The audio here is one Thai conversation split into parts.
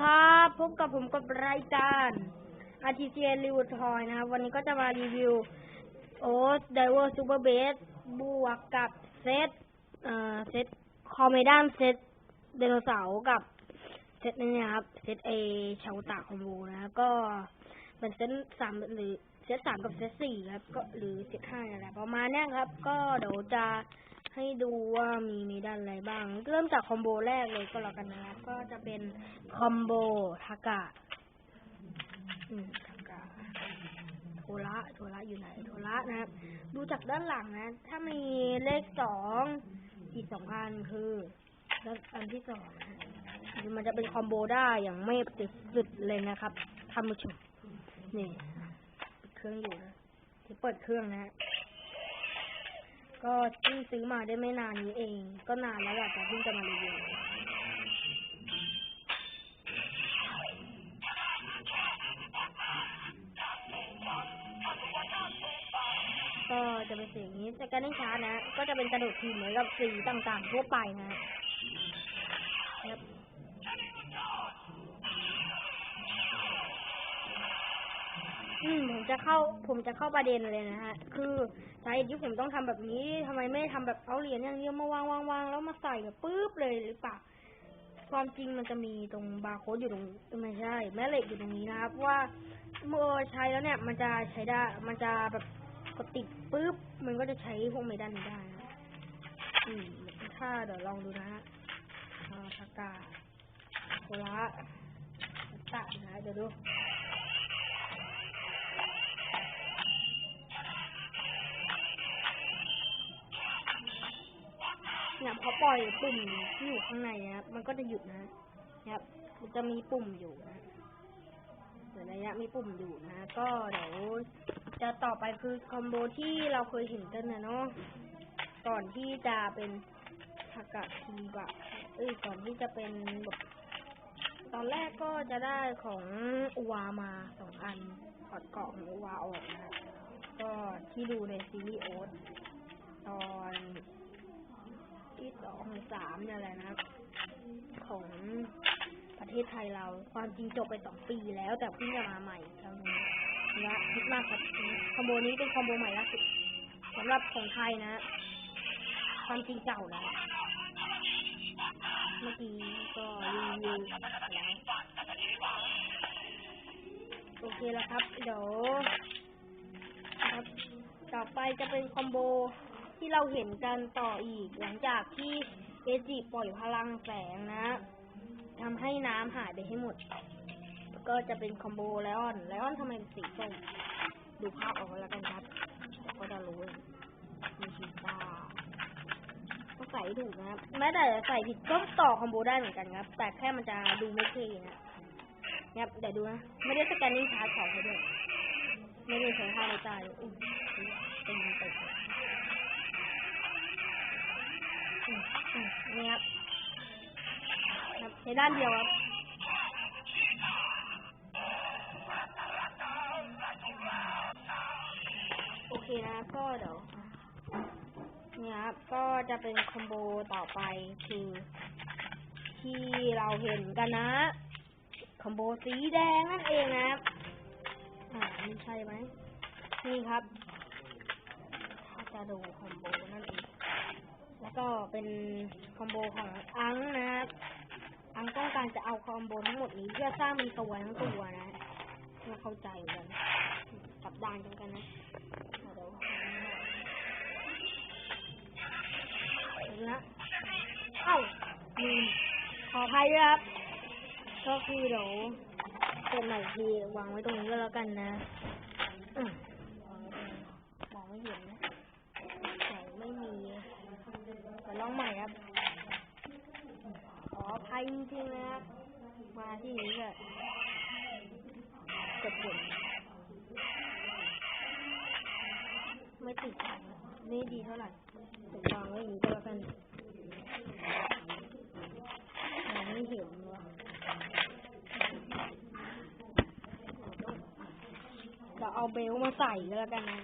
ครับพบกับผมกับรายการ RTC รีวิวทอยนะครับ วันนี้ก็จะมารีวิวโอ๊ตไดเวอร์ซูเปอร์เบสบวกกับเซตเอ่อเซตคอมเมดานเซตไดโนเสาร์กับเซตนี้นะครับเซตเอชาวตาคอมโบนะครับก็เป็นเซตสามหรือเซตสามกับเซตสี่ครับก็หรือเซตห้าอะไรประมาณนี้ครับ ก็เดี๋ยวจะ ให้ดูว่ามีมีด้านอะไรบ้าง เริ่มจากคอมโบแรกเลยก็แล้วกันนะครับ ก็จะเป็นคอมโบทากะอืมทากะโทระโทระอยู่ไหนโทระนะครับ ดูจากด้านหลังนะ ถ้ามีเลขสองอีกสองอันคือด้านอันที่สองนะมันจะเป็นคอมโบได้อย่างไม่ติดสุดเลยนะครับท่านผู้ชมนี่เครื่องอยู่นะที่เปิดเครื่องนะฮะ ก็เพิ่งซื้อมาได้ไม่นานนี้เอง ก็นานแล้วแหละแต่เพิ่งจะมารีวิวก็จะเป็นสีนี้แต่การเล่นช้านะ ก็จะเป็นกระโดดทีเหมือนกับสีต่างๆทั่วไปนะครับ อืมผมจะเข้า ผมจะเข้าประเด็นเลยนะฮะ คือสาเหตุที่ผมต้องทำแบบนี้ทำไมไม่ทำแบบเอาเหรียญอย่างเดียวมาวางวางวางแล้วมาใส่แบบปุ๊บเลยหรือเปล่า ความจริงมันจะมีตรงบาร์โค้ดอยู่ตรงไม่ใช่ แม่เหล็กอยู่ตรงนี้นะครับว่าเมื่อใช้แล้วเนี่ย มันจะใช้ได้ มันจะแบบกดติดปุ๊บ มันก็จะใช้พวกเมดันได้นะอืมถ้าเดี๋ยวลองดูนะฮะอาทากาโคละตะนะเดี๋ยวดู พอปล่อยปุ่มที่อยู่ข้างในนะครับ มันก็จะหยุดนะนะครับ มันจะมีปุ่มอยู่นะเดี๋ยวระยะมีปุ่มอยู่นะ ก็เดี๋ยวจะต่อไปคือคอมโบที่เราเคยเห็นกันนะเนาะ ก่อนที่จะเป็นทากะทีบะเอ้ยก่อนที่จะเป็นแบบตอนแรกก็จะได้ของอุวามาสองอันถอดเกาะของอุวาออกนะก็ที่ดูในซีรีส์โอ๊ตตอน ที่สองสามเนี่ยแหละนะครับ ของประเทศไทยเรา ความจริงจบไปสองปีแล้ว แต่เพิ่งจะมาใหม่ครั้งนี้และคิดมากครับคอมโบนี้เป็นคอมโบใหม่ล่าสุดสำหรับของไทยนะ ความจริงเก่าแล้วเมื่อกี้ก็รีวิวแล้วโอเคแล้วครับ เดี๋ยวครับ ต่อไปจะเป็นคอมโบ ที่เราเห็นกันต่ออีก หลังจากที่เอจิปล่อยพลังแสงนะทำให้น้ำหายไปให้หมด ก็จะเป็นคอมโบไลออนไลออนทำไมเป็นสีส้มดูภาพออกมาแล้วกันครับก็จะรู้มีชีต้าต้องใส่ถูกนะครับ แม้แต่ใส่ผิดก็ต่อคอมโบได้เหมือนกันครับ แต่แค่มันจะดูไม่เท่นะครับเดี๋ยวดูนะ ไม่ได้สแกนนิ่งชาร์จของให้ด้วย ไม่ได้ใช้ท่าในใจเลยอุ้ยตีนตกเลย ในด้านเดียวครับโอเคนะก็เดี๋ยวเนี่ยครับก็จะเป็นคอมโบต่อไปคือที่เราเห็นกันนะ คอมโบสีแดงนั่นเองนะครับอ่านี่ใช่ไหมนี่ครับถ้าจะดูคอมโบนั่นเอง แล้วก็เป็นคอมโบของอังนะครับ อังต้องการจะเอาคอมโบทั้งหมดนี้เพื่อสร้างเป็นตัวทั้งตัวนะม่เข้าใจกันกลับด้านกันกันนะเดี๋ยวเดี๋ยวนะเอ้าลืมขออภัยครับ ก็คือเดี๋ยวเป็นใหม่ทีวางไว้ตรงนี้ก็แล้วกันนะอมองไม่เห็นนะแสงไม่มีเดี๋ยวลองใหม่ครับ ภัยจริงๆนะครับ มาที่นี้ก็เกิดผลไม่ติดไม่ดีเท่าไหร่ผมวางไว้อย่างนี้ก็แล้วกันมองไม่เห็นว่ะเราเอาเบลมาใส่ก็แล้วกันนะ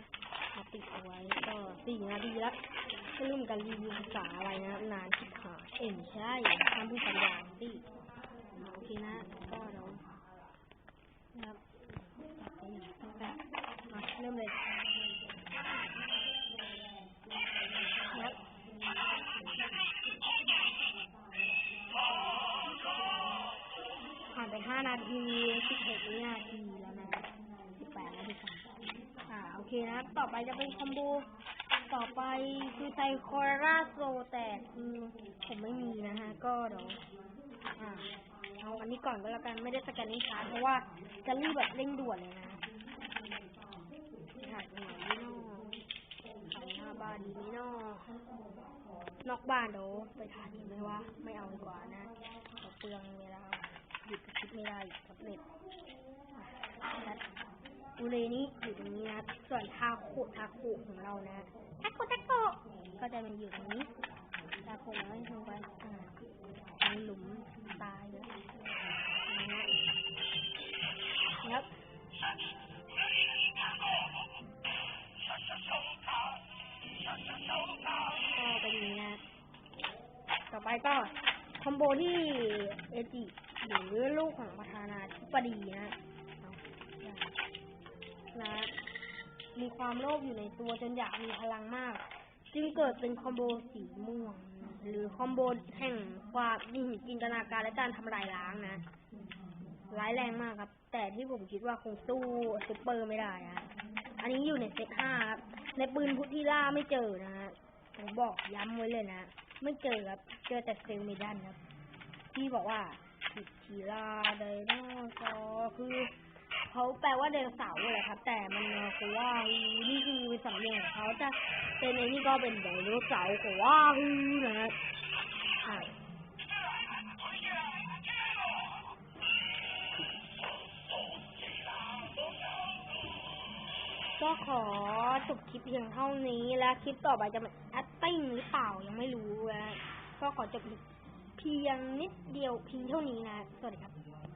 มาติดเอาไว้ก็สี่นาทีละไม่รู้เหมือนกันรีวิวภาษาอะไรนะนานชิบหาเอ็นใช่ท่า บี้ทีนะก็เรานะครับต้อแบบเริ่มเลยครับผ่านไปห้านาทีสิบหกวินาทีแล้วนะสิบแปดนาทีอ่าโอเคนะ ต่อไปจะเป็นคอมโบต่อไปคือไซโคราโซแต่คือผมไม่มีนะฮะ ก็เดี๋ยว อ่าเอาอันนี้ก่อนก็แล้วกันไม่ได้สแกนนิ้วชาเพราะว่าจะรีบแบบเร่งด่วนเลยนะหักหน่อยนี่นอขายหน้าบ้านดีไหมนอนอกบ้านเดี๋ยวไปถ่ายดีไหมวะไม่เอาดีกว่านะเดี๋ยวเปลืองเวลาหยุดคิดไม่ได้กับเน็ตอะอุเรนี้อยู่ตรงนี้นะส่วนทาโคทาโคของเรานะทาโคทาโคก็จะเป็นอยู่ตรงนี้ทาโคแล้วลงไปในหลุมายเลยนะครับก็เป็นอย่างนี้นะต่อไปก็คอมโบที่เอจิหรือลูกของประธานาธิบดีนะนะมีความโลภอยู่ในตัวจนอยากมีพลังมาก จึงเกิดเป็นคอมโบสีม่วง หรือคอมโบแห่งความมีจินตนาการและการทำลายล้างนะร้ายแรงมากครับ แต่ที่ผมคิดว่าคงสู้ซุปเปอร์ไม่ได้นะอันนี้อยู่ในเซตห้าครับ ในปืนพุทธิล่าไม่เจอนะฮะผมบอกย้ำไว้เลยนะ ไม่เจอครับ เจอแต่เซลเมดันครับ ที่บอกว่าผิดทีลาไดโนเสาร์คือ เขาแปลว่าไดโนเสาร์เลยครับ แต่มันคือว่านี่คือสำเนียงของเขาจะเป็นไอ้นี่ก็เป็นไดโนเสาร์ของว่าฮือนะฮะอะก็ขอจบคลิปเพียงเท่านี้และคลิปต่อไปจะเป็นแอตติ้งหรือเปล่ายังไม่รู้นะก็ขอจบเพียงนิดเดียวเพียงเท่านี้นะ สวัสดีครับ